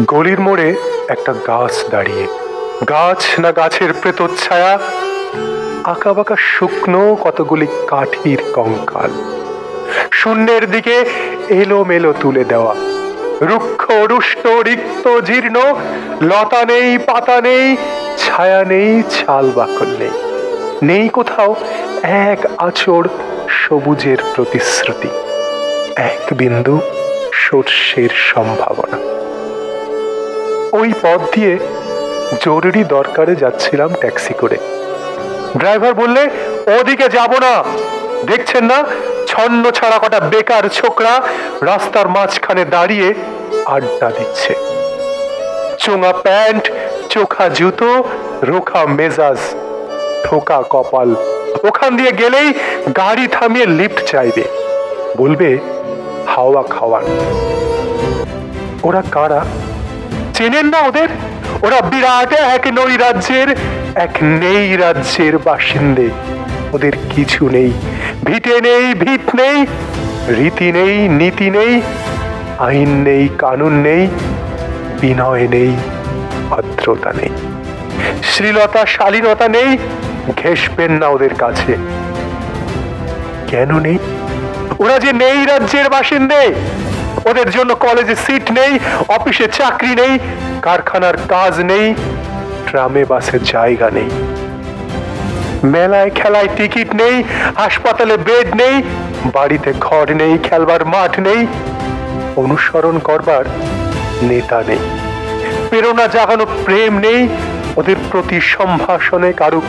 গলির মোড়ে একটা গাছ দাঁড়িয়ে। গাছ না গাছের প্রেতচ্ছায়া, আঁকা বাঁকা শুকনো কতগুলি কাঠির কঙ্কাল। শূন্যের দিকে এলোমেলো তুলে দেওয়া। রুক্ষ, রুষ্ট, রিক্ত, জীর্ণ, লতা নেই, পাতা নেই, ছায়া নেই, ছাল বাকল নেই। নেই কোথাও এক আচর সবুজের প্রতিশ্রুতি, এক বিন্দু সর্ষের সম্ভাবনা। ওই পথ দিয়ে জরুরি দরকারে যাচ্ছিলাম ট্যাক্সি করে। ড্রাইভার বললে, ওদিকে যাব না। দেখছেন না, ছন্ন ছাড়া কটা বেকার ছোকরা রাস্তার মাঝখানে দাঁড়িয়ে আড্ডা দিচ্ছে। চোঙা প্যান্ট, চোখা জুতো, রোখা মেজাজ, ঠোকা কপাল। ওখান দিয়ে গেলেই গাড়ি থামিয়ে লিফট চাইবে। বলবে, হাওয়া খাওয়ার। ওরা কারা? চেনেন না ওদের? ওরা বিরাট এক নই রাজ্যের, এক নেই রাজ্যের বাসিন্দে। ওদের কিছু নেই। ভিটে নেই ভিত নেই, রীতি নেই, নীতি নেই, আইন নেই, কানুন নেই, বিনয় নেই, ভদ্রতা নেই। শ্লীলতা, শালীনতা নেই ঘেসবেন না ওদের কাছে। কেন নেই? ওরা যে নেই রাজ্যের বাসিন্দে ওদের জন্য কলেজে সিট নেই অফিসে চাকরি নেই, কারখানার কাজ নেই, ট্রামে বাসে জায়গা নেই। মেলায় খেলায় টিকিট নেই, হাসপাতালে বেড নেই, বাড়িতে ঘর নেই, খেলবার মাঠ নেই, অনুসরণ করবার নেতা নেই। প্রেরণা জাগানো প্রেম নেই, ওদের প্রতি সম্ভাষণে কারু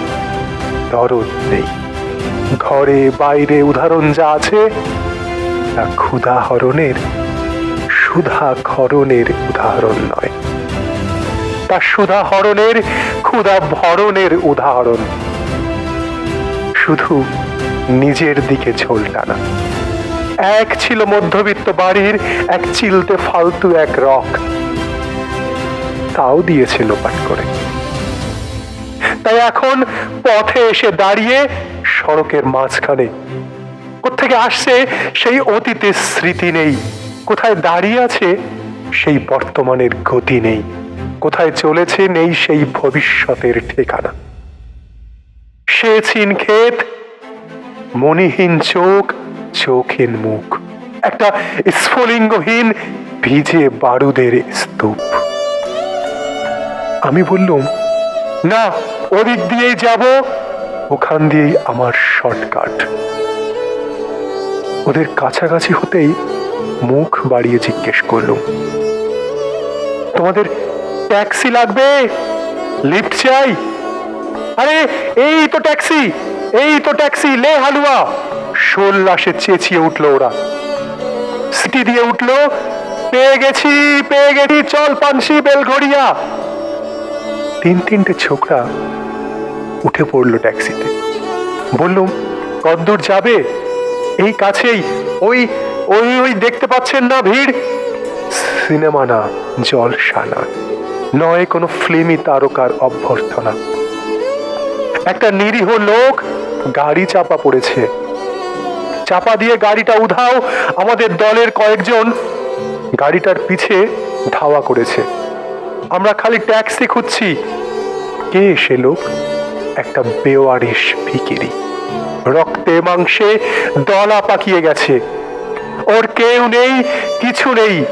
দরদ নেই। ঘরে বাইরে উদাহরণ যা আছে, তা ক্ষুধা সুধা খরণের উদাহরণ নয়। তা সুধা হরণের, ক্ষুধা ভরণের উদাহরণ। শুধু নিজের দিকে ঝোল টানা এক ছিল মধ্যবিত্ত বাড়ির, এক চিলতে ফালতু এক রক। তাও দিয়েছে লোপাট করে। তাই এখন পথে এসে দাঁড়িয়ে সড়কের মাঝখানে কোথেকে আসছে সেই অতীতের স্মৃতি নেই। কোথায় দাঁড়িয়ে আছে, সেই বর্তমানের গতি নেই। কোথায় চলেছে নেই সেই ভবিষ্যতের ঠিকানা। সে ক্ষেত মনিহীন চোখ চোখহীন মুখ। একটা স্ফুলিঙ্গহীন, ভিজে বারুদের স্তূপ। আমি বললুম, না, ওদিক দিয়েই যাব, ওখান দিয়েই আমার শর্টকাট। ওদের কাছাকাছি হতেই মুখ বাড়িয়ে জিজ্ঞেস করলুম, তোমাদের ট্যাক্সি লাগবে? লিফট চাই? আরে, এই তো ট্যাক্সি, এই তো ট্যাক্সি, লে হালুয়া! শোল লাশে চেঁচিয়ে উঠল ওরা। সিটি দিয়ে উঠল, পেয়ে গেছি পেয়ে গেছি, চল পানসি বেলঘড়িয়া! তিন তিনটে ছোকরা উঠে পড়ল ট্যাক্সিতে। বললুম, কদ্দূর যাবে? এই কাছেই, ওই ওই ওই দেখতে পাচ্ছেন না ভিড়? সিনেমা না জলসা না নয় কোনো ফিল্মি তারকার অভ্যর্থনা। একটা নিরীহ লোক গাড়ি চাপা পড়েছে। চাপা দিয়ে গাড়িটা উধাও, আমাদের দলের কয়েকজন গাড়িটার পিছে ধাওয়া করেছে। আমরা খালি ট্যাক্সি খুঁজছি। কে সে লোক? একটা বেওয়ারিশ ভিকিরি। রক্তে মাংসে দলা পাকিয়ে গেছে। ওর কেউ নেই, কিছু নেই।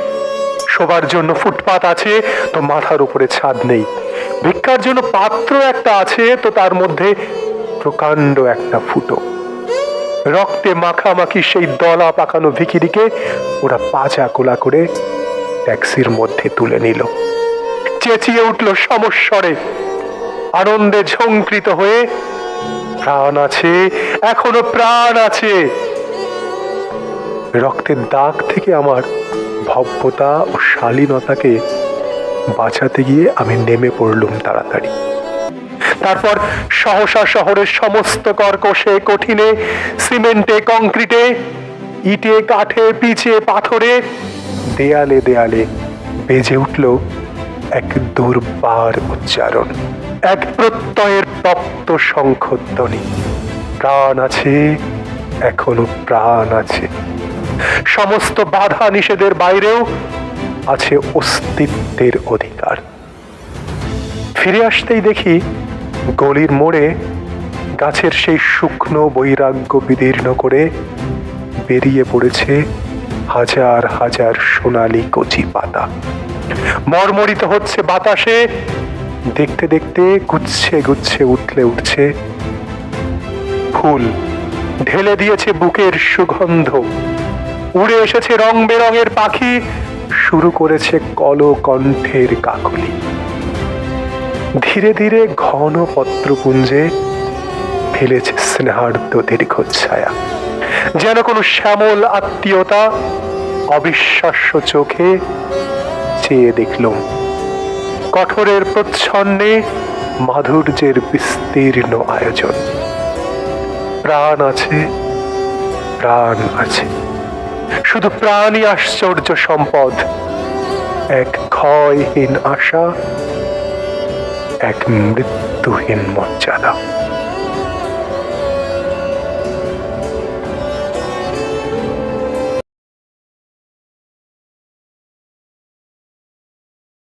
শোবার জন্য ফুটপাত আছে, তো মাথার উপরে ছাদ নেই। ভিক্ষার জন্য পাত্র একটা আছে, তো তার মধ্যে প্রকাণ্ড একটা ফুটো। রক্তে মাখামাখি সেই দলা পাকানো ভিকিরিকে ওরা পাজা কোলা করে ট্যাক্সির মধ্যে তুলে নিল। চেঁচিয়ে উঠল সমস্বরে। আনন্দে ঝঙ্কৃত হয়ে, প্রাণ আছে, এখনও প্রাণ আছে। রক্তের দাগ থেকে আমার ভব্যতা ও শালীনতাকে বাঁচাতে গিয়ে আমি নেমে পড়লুম তাড়াতাড়ি। তারপর সহসা শহরের সমস্ত কর্কশে, কঠিনে, সিমেন্টে, কংক্রিটে, ইটে, কাঠে, পিচে, পাথরে দেয়ালে দেয়ালে বেজে উঠল এক দুর্বার উচ্চারণ, এক প্রত্যয়ের তপ্ত শঙ্খধ্বনি। প্রাণ আছে, এখনও প্রাণ আছে। সমস্ত বাধা নিষেধের বাইরেও আছে অস্তিত্বের অধিকার। ফিরে আসতেই দেখি গলির মোড়ে গাছের সেই শুকনো বৈরাগ্য বিদীর্ণ করে বেরিয়ে পড়েছে হাজার হাজার সোনালি কচি পাতা। মর্মরিত হচ্ছে বাতাসে, দেখতে দেখতে গুচ্ছে গুচ্ছে উঠলে উঠছে। ফুল ঢেলে দিয়েছে বুকের সুগন্ধ। উড়ে এসেছে রং বেরঙের পাখি। শুরু করেছে কলকণ্ঠের কাকলি। ধীরে ধীরে ঘন পত্রপুঞ্জে ফেলেছে স্নেহার্দ দীর্ঘচ্ছায়া। যেন কোনো শ্যামল আত্মীয়তা অবিশ্বাস্য চোখে চেয়ে দেখলুম কঠোরের প্রচ্ছন্নে মাধুর্যের বিস্তীর্ণ আয়োজন। প্রাণ আছে প্রাণ আছে। শুধু প্রাণী আশ্চর্য সম্পদ। এক ক্ষয়হীন আশা এক মৃত্যুহীন মর্যাদা।